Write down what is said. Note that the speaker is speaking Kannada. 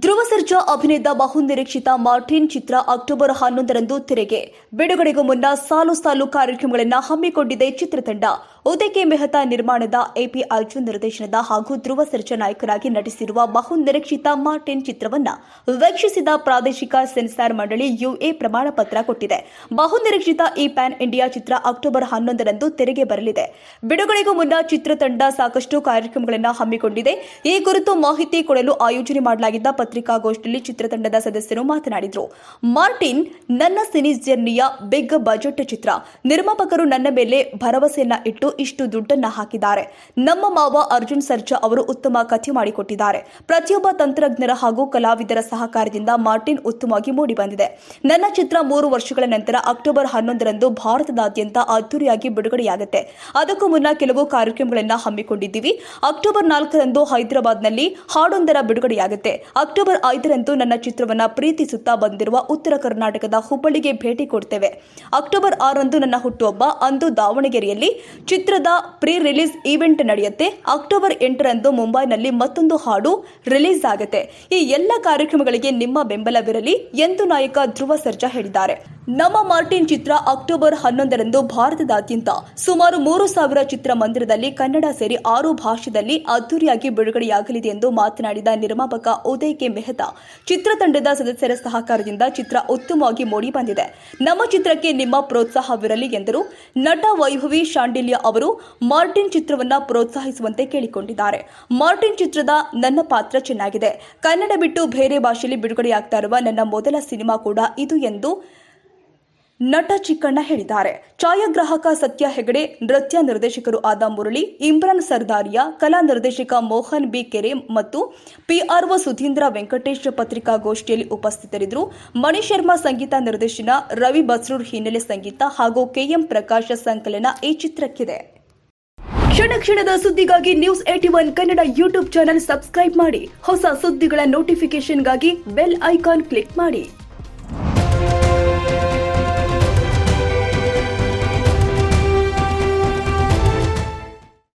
ಧ್ರುವ ಸರ್ಜಾ ಅಭಿನಯದ ಬಹುನಿರೀಕ್ಷಿತ ಮಾರ್ಟಿನ್ ಚಿತ್ರ ಅಕ್ಟೋಬರ್ ಹನ್ನೊಂದರಂದು ತೆರೆಗೆ. ಬಿಡುಗಡೆಗೂ ಮುನ್ನ ಸಾಲು ಸಾಲು ಕಾರ್ಯಕ್ರಮಗಳನ್ನು ಹಮ್ಮಿಕೊಂಡಿದೆ ಚಿತ್ರತಂಡ. ಉದಯ್ ಮೆಹತಾ ಮೆಹ್ತಾ ನಿರ್ಮಾಣದ ಎಪಿ ಅರ್ಜುನ್ ನಿರ್ದೇಶನದ ಹಾಗೂ ಧ್ರುವ ಸರ್ಜಾ ನಾಯಕರಾಗಿ ನಟಿಸಿರುವ ಬಹುನಿರೀಕ್ಷಿತ ಮಾರ್ಟಿನ್ ಚಿತ್ರವನ್ನ ವೀಕ್ಷಿಸಿದ ಪ್ರಾದೇಶಿಕ ಸೆನ್ಸಾರ್ ಮಂಡಳಿ ಯುಎ ಪ್ರಮಾಣ ಪತ್ರ ಕೊಟ್ಟಿದೆ. ಬಹುನಿರೀಕ್ಷಿತ ಈ ಪ್ಯಾನ್ ಇಂಡಿಯಾ ಚಿತ್ರ ಅಕ್ಟೋಬರ್ ಹನ್ನೊಂದರಂದು ತೆರೆಗೆ ಬರಲಿದೆ. ಬಿಡುಗಡೆಗೂ ಮುನ್ನ ಚಿತ್ರತಂಡ ಸಾಕಷ್ಟು ಕಾರ್ಯಕ್ರಮಗಳನ್ನು ಹಮ್ಮಿಕೊಂಡಿದೆ. ಈ ಕುರಿತು ಮಾಹಿತಿ ಕೊಡಲು ಆಯೋಜನೆ ಮಾಡಲಾಗಿದ್ದ ಪತ್ರಿಕಾಗೋಷ್ಠಿಯಲ್ಲಿ ಚಿತ್ರತಂಡದ ಸದಸ್ಯರು ಮಾತನಾಡಿದರು. ಮಾರ್ಟಿನ್, ನನ್ನ ಸಿನಿ ಜರ್ನಿಯ ಬಿಗ್ ಬಜೆಟ್ ಚಿತ್ರ. ನಿರ್ಮಾಪಕರು ನನ್ನ ಮೇಲೆ ಭರವಸೆಯನ್ನ ಇಟ್ಟು ಇಷ್ಟು ದುಡ್ಡನ್ನ ಹಾಕಿದ್ದಾರೆ. ನಮ್ಮ ಮಾವ ಅರ್ಜುನ್ ಸರ್ಜಾ ಅವರು ಉತ್ತಮ ಕಥೆ ಮಾಡಿಕೊಟ್ಟಿದ್ದಾರೆ. ಪ್ರತಿಯೊಬ್ಬ ತಂತ್ರಜ್ಞರ ಹಾಗೂ ಕಲಾವಿದರ ಸಹಕಾರದಿಂದ ಮಾರ್ಟಿನ್ ಉತ್ತಮವಾಗಿ ಮೂಡಿಬಂದಿದೆ. ನನ್ನ ಚಿತ್ರ ಮೂರು ವರ್ಷಗಳ ನಂತರ ಅಕ್ಟೋಬರ್ ಹನ್ನೊಂದರಂದು ಭಾರತದಾದ್ಯಂತ ಅದ್ದೂರಿಯಾಗಿ ಬಿಡುಗಡೆಯಾಗುತ್ತೆ. ಅದಕ್ಕೂ ಮುನ್ನ ಕೆಲವು ಕಾರ್ಯಕ್ರಮಗಳನ್ನು ಹಮ್ಮಿಕೊಂಡಿದ್ದೀವಿ. ಅಕ್ಟೋಬರ್ ನಾಲ್ಕರಂದು ಹೈದರಾಬಾದ್ನಲ್ಲಿ ಹಾಡೊಂದರ ಬಿಡುಗಡೆಯಾಗುತ್ತೆ. ಅಕ್ಟೋಬರ್ ಐದರಂದು ನನ್ನ ಚಿತ್ರವನ್ನು ಪ್ರೀತಿಸುತ್ತಾ ಬಂದಿರುವ ಉತ್ತರ ಕರ್ನಾಟಕದ ಹುಬ್ಬಳ್ಳಿಗೆ ಭೇಟಿ ಕೊಡ್ತೇವೆ. ಅಕ್ಟೋಬರ್ ಆರಂದು ನನ್ನ ಹುಟ್ಟುಹಬ್ಬ. ಅಂದು ದಾವಣಗೆರೆಯಲ್ಲಿ ಚಿತ್ರದ ಪ್ರೀ ರಿಲೀಸ್ ಈವೆಂಟ್ ನಡೆಯುತ್ತೆ. ಅಕ್ಟೋಬರ್ ಎಂಟರಂದು ಮುಂಬೈನಲ್ಲಿ ಮತ್ತೊಂದು ಹಾಡು ರಿಲೀಸ್ ಆಗುತ್ತೆ. ಈ ಎಲ್ಲ ಕಾರ್ಯಕ್ರಮಗಳಿಗೆ ನಿಮ್ಮ ಬೆಂಬಲವಿರಲಿ ಎಂದು ನಾಯಕ ಧ್ರುವ ಸರ್ಜಾ ಹೇಳಿದ್ದಾರೆ. ನಮ್ಮ ಮಾರ್ಟಿನ್ ಚಿತ್ರ ಅಕ್ಟೋಬರ್ ಹನ್ನೊಂದರಂದು ಭಾರತದಾದ್ಯಂತ ಸುಮಾರು ಮೂರು ಸಾವಿರ ಚಿತ್ರಮಂದಿರದಲ್ಲಿ ಕನ್ನಡ ಸೇರಿ ಆರು ಭಾಷೆಯಲ್ಲಿ ಅದ್ದೂರಿಯಾಗಿ ಬಿಡುಗಡೆಯಾಗಲಿದೆ ಎಂದು ಮಾತನಾಡಿದ ನಿರ್ಮಾಪಕ ಉದಯ್ ಕೆ ಮೆಹ್ತಾ. ಚಿತ್ರತಂಡದ ಸದಸ್ಯರ ಸಹಕಾರದಿಂದ ಚಿತ್ರ ಉತ್ತಮವಾಗಿ ಮೂಡಿಬಂದಿದೆ ನಮ್ಮ ಚಿತ್ರಕ್ಕೆ ನಿಮ್ಮ ಪ್ರೋತ್ಸಾಹವಿರಲಿ ಎಂದರು. ನಟ ವೈಭವಿ ಶಾಂಡಿಲ್ಯ ಅವರು ಮಾರ್ಟಿನ್ ಚಿತ್ರವನ್ನು ಪ್ರೋತ್ಸಾಹಿಸುವಂತೆ ಕೇಳಿಕೊಂಡಿದ್ದಾರೆ. ಮಾರ್ಟಿನ್ ಚಿತ್ರದ ನನ್ನ ಪಾತ್ರ ಚೆನ್ನಾಗಿದೆ. ಕನ್ನಡ ಬಿಟ್ಟು ಬೇರೆ ಭಾಷೆಯಲ್ಲಿ ಬಿಡುಗಡೆಯಾಗ್ತಾ ಇರುವ ನನ್ನ ಮೊದಲ ಸಿನಿಮಾ ಕೂಡ ಇದು ಎಂದು ನಟ ಚಿಕ್ಕಣ್ಣ ಹೇಳಿದ್ದಾರೆ. ಛಾಯಾಗ್ರಾಹಕ ಸತ್ಯ ಹೆಗಡೆ, ನೃತ್ಯ ನಿರ್ದೇಶಕರು ಆದ ಮುರಳಿ, ಇಮ್ರಾನ್ ಸರ್ದಾರಿಯಾ, ಕಲಾ ನಿರ್ದೇಶಕ ಮೋಹನ್ ಬಿ ಕೆರೆ ಮತ್ತು ಪಿಆರ್ಒ ಸುಧೀಂದ್ರ ವೆಂಕಟೇಶ್ ಪತ್ರಿಕಾಗೋಷ್ಠಿಯಲ್ಲಿ ಉಪಸ್ಥಿತರಿದ್ದರು. ಮಣಿ ಶರ್ಮಾ ಸಂಗೀತ ನಿರ್ದೇಶನ, ರವಿ ಬಸ್ರೂರ್ ಹಿನ್ನೆಲೆ ಸಂಗೀತ ಹಾಗೂ ಕೆಎಂ ಪ್ರಕಾಶ ಸಂಕಲನ ಈ ಚಿತ್ರಕ್ಕಿದೆ. ಕ್ಷಣ ಕ್ಷಣದ ಸುದ್ದಿಗಾಗಿ news eighty one Kannada YouTube channel subscribe ಮಾಡಿ. ಹೊಸ ಸುದ್ದಿಗಳ ನೋಟಿಫಿಕೇಶನ್ಗಾಗಿ ಬೆಲ್ ಐಕಾನ್ ಕ್ಲಿಕ್ ಮಾಡಿ.